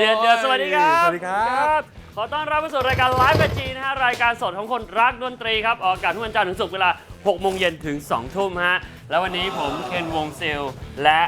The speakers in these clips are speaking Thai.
ดือดเดือดเดือดสวัสดีครับสวัสดีครับ ขอต้อนรับเข้าสู่รายการไลฟ์แบจีนะฮะรายการสดของคนรักดนตรีครับออกอากาศทุกวันจันทร์ถึงศุกร์เวลา6โมงเย็นถึง2ทุ่มฮะแล้ววันนี้ผมเคนวงซิลและ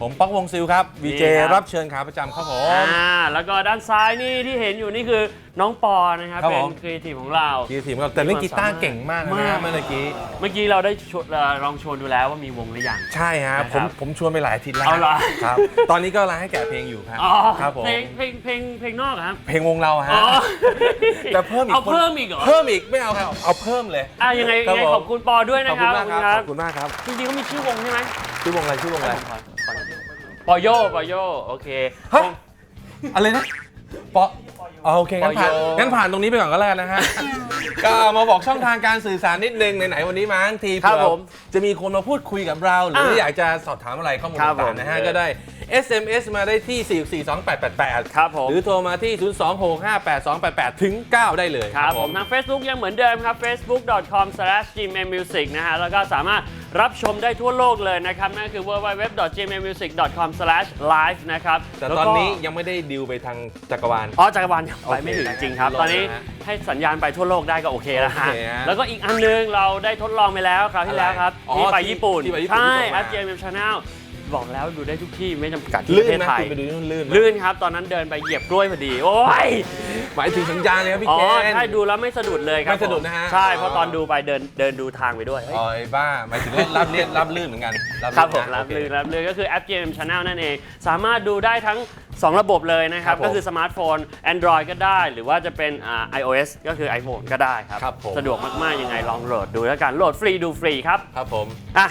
ผมป๊อกวงซิลครับวีเจนี่ครับ รับเชิญขาประจำครับผม อ่าแล้วก็ด้านซ้ายนี่ที่เห็นอยู่นี่คือน้องปอนะครับครับเป็ผนมครีเอทีฟของเรา กีทีมครับแต่เล่นกีตาร์เก่งมากนะมากฮะเมื่อกี้ เมื่อกี้เราได้ชวนเอ่อลองชวนดูแล้วว่ามีวงหรือยัง ใช่ฮะนะคผรับมผมชวนไปหลายอาทิตย์แล้วเอาเหรอ ครับ ตอนนี้ก็กำลังให้แกะเพลงอยู่ครับอ๋อครับผมเพลงเพลงเพลงเพลงนอกเหรอครับเพลงวงเราฮะ อ๋อแต่เพิ่มอีกเอาคนเพิ่มอีกเหรอเพิ่มอีกไม่เอาครับเอาเพิ่มเลย อะยังไงครัยังไงบผม ขอบคุณปอด้วยขนะอบคคุรับณมากครับขขออบบคุคุณณมากครับจริงๆเขามีชื่อวงใช่ไหมชื่อวงอะไรชื่อวงอะไร ปอโยปอโยโอเค ฮะ อะไรนะปออ๋อโอเคงั้นผ่านปอโยงั้นผ่านตรงนี้ไปก่อนก็แล้วกันนะฮะ ก็มาบอกช่องทางการสื่อสารนิดนึงไหนๆวันนี้มาทั้งทีครับเผื่อผมจะมีคนมาพูดคุยกับเรา หรืออะอยากจะสอบถามอะไรข้อมูลครับผต่ามงๆนะฮะ ก็ได้ SMS มาได้ที่ 4422888 ครับผม หรือโทรมาที่ 026588288 ถึง 9 ได้เลย ครับผมทาง Facebook ยังเหมือนเดิมครับ facebook.com/gmmusic นะฮะ แล้วก็สามารถ รับชมได้ทั่วโลกเลยนะครับ นั่นคือ www.gmmusic.com/live นะครับแต่ล้วตก็อนนี้ยังไม่ได้ดิวไปทางจักรวาล อ๋อจักรวาลยังไปไม่ถึงโอเคจริงครับรอตอนนี้นะฮะให้สัญญาณไปทั่วโลกได้ก็โอเคแล้วฮะ โอเคฮะแล้วก็อีกอันนึงเราได้ทดลองไปแล้วคราวที่แล้วครับอ๋อที่ไปที่ญี่ปุ่น ที่ไปญี่ปุ่นใช่ที่ส่งมา แอป GMM Channel บอกแล้วดูได้ทุกที่ไม่จำกัดที่ปลื่ระเทนศไหมไทย คุณไปดูนี่ลื่นไหมลื่นครับ ตอนนั้นเดินไปเหยียบกล้วยพอดี โอ้ย หมายถึงสัญญาณเลยครับพี่อ๋อเคน ใช่ดูแล้วไม่สะดุดเลยครับไม่สะดุดนะฮะใช่ เพราะตอนดูไปเดินเดินดูทางไปด้วยเฮ้ยอ๋อไอ้บ้าหมายถึงว่ารับเลียนรับลื่นเหมือนกันครับผมนะรับโอเค ลือรับลือก็คือแอป GM Channel นั่นเอง สามารถดูได้ทั้ง 2 ระบบเลยนะครับ ครับผมก็คือสมาร์ทโฟน Android ก็ได้ หรือว่าจะเป็นอ่า iOS ก็คือ iPhone ก็ได้ครับ ครับผม สะดวกมาก ๆ ยังไงลองโหลดดูแล้วกัน โหลดฟรีดูฟรีครับ ครับผม อะ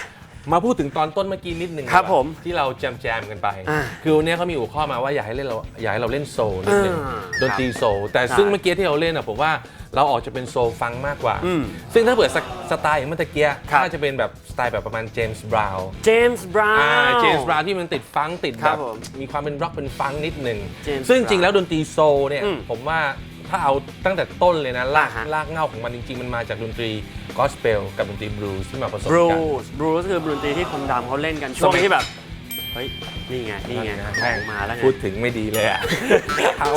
มาพูดถึงตอนต้นเมื่อกี้นิดหนึ่งครับดีกว่าผมที่เราแจมแจมๆกันไปอ่าคือวันนี้เขามีหัวข้อมาว่าอยากให้เล่นเราอยากให้เราเล่นโซลนิดหนึงอ่าดนตรีโซลแต่ใช่ซึ่งเมื่อกี้ที่เราเล่นอะผมว่าเราออกจะเป็นโซลฟังมากกว่าอืมซึ่งถ้าเปิดสไตล์อย่างเมื่อตะเกียครับน่าจะเป็นแบบสไตล์แบบประมาณเจมส์บราวน์เจมส์บราวอ่าน์เจมส์บราวน์ที่มันติดฟังก์ติดคแบรับบผมมีความเป็นร็อกเป็นฟังก์นิดหนึ่ง James ซึ่งจริง Brown แล้วดนตรีโซลเนี่ยอืมผมว่า ถ้าเอาตั้งแต่ต้นเลยนะลากอ่าฮะลากเหง้าของมันจริงๆ มันมาจากดนตรีกอสเปลกับดนตรีบลูส์ที่มาผสมบรูกัน สบรูสคือดนตรีที่คนดำเขาเล่นกันช่วงสมัย ที่แบบ เฮ้ย นี่ไง นี่ไงนั่นแม่งมาแล้วไงพูดถึงไม่ดีเลยอะ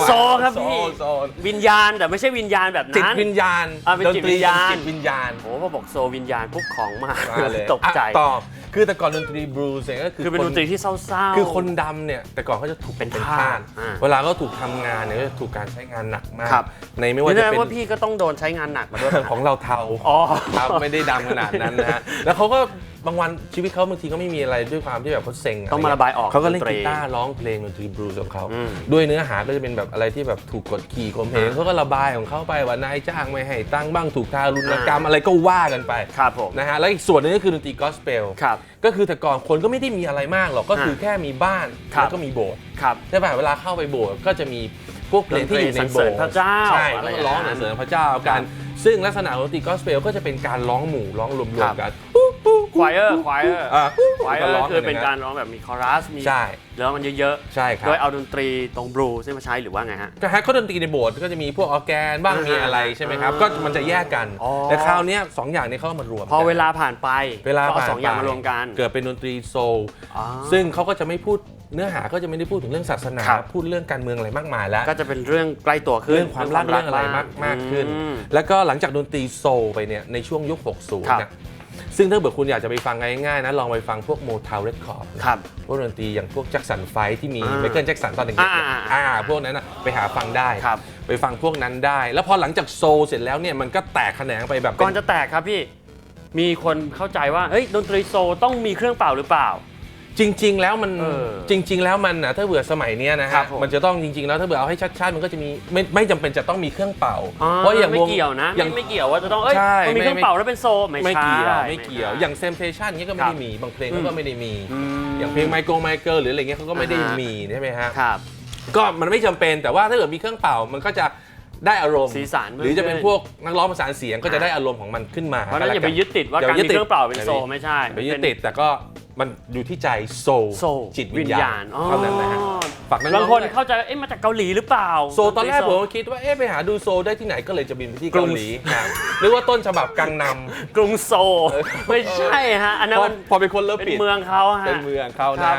โซลครับโซพี่ลโซลวิญญาณแต่ไม่ใช่วิญญาณแบบจิตนั้นวิญญาณอะเป็นดนจิตตรีวิญญาณจิตวิญญาณโอ้พอบอกโซลวิญญาณปุ๊บของมามาเลยตกใจอะต่อคือแต่ก่อนดนตรีบลูส์เนี่ยก็คือคือเป็นดนตรีที่เศร้าๆ คือคนดำเนี่ยแต่ก่อนเขาจะถูกเป็นเป็นทาสทาสอ่าเวลาเขาถูกทำงานเนี่ยก็จะถูกการใช้งานหนักมากครับในไม่นี่ว่าแสจะดงเป็นว่าพี่ก็ต้องโดนใช้งานหนักมาด้วยของเราเทาอ๋อครับไม่ได้ดำขนาดนั้นนะฮะแล้วเขาก็บางวันชีวิตเขาบางทีก็ไม่มีอะไรด้วยความที่แบบเขาเซ็งต้องมาระบายออกเขาก็เล่นดนตรีกีตาร์ร้องเพลงดนตรีบลูส์ของเขาอืม ด้วยเนื้อหาก็จะเป็นแบบอะไรที่แบบถูกกดขี่ข่มเหงอ่าเขาก็ระบายของเขาไปว่านายจ้างไม่ให้ตั้งค์บ้างถูกทารุณกรรมอะไรก็ว่ากันไป ครับผม นะฮะแล้วอีกส่วนหนึงก็คือดนตรีกอสเปลครับก็คือแต่ก่อนคนก็ไม่ได้มีอะไรมากหรอกก็คือแค่มีบ้านครับ แล้วก็มีโบสถ์ครับ ใช่ป่ะเวลาเข้าไปโบสถ์ก็จะมีพวกเพลงที่อยู่ในดนตรีสรรโบเสริสญถ์พระเจ้าใช่อะไรก็ร้องอย่างนั้นสรรเสริญพระเจ้ากัน ซึ่งลักษณะของดนตรีกอสเปลก็จะเป็นการร้องหมู่ร้องรวครัมบๆกัน ควายเออร์ควายเออร์อะควายเอก็อร้ร์งคือเป็นย่งการร้องแบบมีคอรัสมีใช่ ร้องกันเยอะใช่คๆรับ โดยเอาดนตรีตรงบลูซึ่งมาใช้หรือว่าไงฮะ ก็ฮะเขาดนตรีในโบสถ์ก็จะมีพวกออร์แกนบ้างอ่ามีมีอะไรใช่ไหมครับอ่าก็มันจะแยกกัน อ๋อ แต่คราวเนี้ยสองอย่างนี้เขาเอามารวมพอกันเวลาผ่านไปเวลาก็เอาผ่านสองอย่างไปมารวมกัน เกิดเป็นดนตรีโซลอ๋อซึ่งเขาก็จะไม่พูดเนื้อหาก็จะไม่ได้พูดถึงเรื่องศาสนา ครับ พูดเรื่องการเมืองอะไรมากมายแล้วก็จะเป็นเรื่องใกล้ตัวขึ้นเรื่องความรักเรื่องอะไรมากมากขึ้น อืม แล้วก็หลังจากดนตรีโซลไปเนี่ยในช่วงยุค 60ครับนะ ซึ่งถ้าเกิดคุณอยากจะไปฟังง่ายๆนะลองไปฟังพวกโมทาวเรคคอร์ดครับ พวกดนตรีอย่างพวกแจ็คสันไฟที่มีอ่าไมเคิลแจ็คสันตอนเด็กๆเนี่ยอ่าอ่าอ่าพวกนั้นนะไปหาฟังได้ ครับ ไปฟังพวกนั้นได้ แล้วพอหลังจากโซลเสร็จแล้วเนี่ยมันก็แตกแขนงไปแบบก่อนเป็นจะแตกครับพี่ มีคนเข้าใจว่า เฮ้ย ดนตรีโซลต้องมีเครื่องเป่าหรือเปล่า จริง ๆ แล้วมันเออจริง ๆ แล้วมันนะถ้าเบื่อสมัยเนี้ยนะครัฮะบผมมันจะต้องจริง ๆ แล้วถ้าเบื่อเอาให้ชัดๆมันก็จะมีไม่ไม่จำเป็นจะต้องมีเครื่องเป่าอ๋อเพราะอย่างไม่วงเกี่ยวนะอย่าไม่งไม่เกี่ยวว่าจะต้องเอ้ยใช่ต้องมีไม่ เครื่องเป่าแล้วเป็นโซลไม่ไม่ใช่เกี่ยวไม่เกี่ยวใช่อย่างเซมเทชันเงี้ยก็ไม่ครัได้บมีบางเพลงอืเขามก็ไม่ได้มี อืมอย่างเพลงไมโครไมเคิลหรืออะไรเงี้ยเขาก็ไม่ได้อ่าฮะ มีใช่ไหมฮะ ครับ ก็มันไม่จำเป็นแต่ว่าถ้าเกิดมีเครื่องเป่ามันก็จะได้อารมณ์สีสันหรือจะเป็นขึ้นพวกนักร้องประสานเสียงก็จะได้อารมณ์ของมันขึ้นมาเพราะฉะนั้นอย่าไปยึดติดว่าอย่การยึมีดเครื่องเป่าเป็นโซลอย่าไม่ใช่ไปยึดติดแต่ก็ มันอยู่ที่ใจโซลโซลจิตวิญญาณอ๋อ เท่านั้นนะฮะฝากน้องๆบางคนด้วย เข้าใจว่าเอ๊ะมาจากเกาหลีหรือเปล่าโซลตอนแรกผมก็คิดว่าเอ๊ะไปหาดูโซลได้ที่ไหนก็เลยจะบินไปที่เกาหลีครับหรือว่าต้นฉบับกังนำกรุงโซลไม่ใช่ฮะ อันนั้นพอมันพอเป็นคนเลิฟเป็นปิดเมืองเขาฮะ เป็นเมืองเขาครันะบ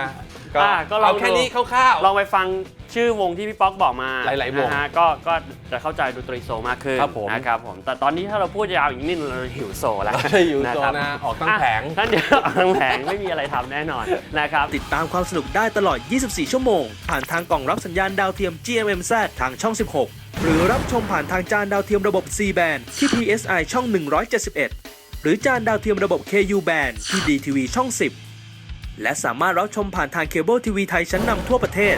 ก็อะก็ลองเอาแค่ดู นี้คร่าวๆ ลองไปฟัง ชื่อวงที่พี่ป๊อกบอกมาหลายๆวงนะฮะก็ก็จะเข้าใจดนตรีโซลมากขึ้นครับผม นะครับผมแต่ตอนนี้ถ้าเราพูดยาวอีกนิดนึงเราหิวโซลแล้วเราจะหิวโซลครับ นะออกตั้งแผง อะท่านเดียวออกตั้งแผงไม่มีอะไรทำแน่นอนนะครับ ติดตามความสนุกได้ตลอด 24 ชั่วโมง ผ่านทางกล่องรับสัญญาณดาวเทียม GMMZ ทางช่อง 16 หรือรับชมผ่านทางจานดาวเทียมระบบ C band ที่ PSI ช่อง 171 หรือจานดาวเทียมระบบ KU band ที่ DTV ช่อง 10 และสามารถรับชมผ่านทางเคเบิลทีวีไทยชั้นนำทั่วประเทศ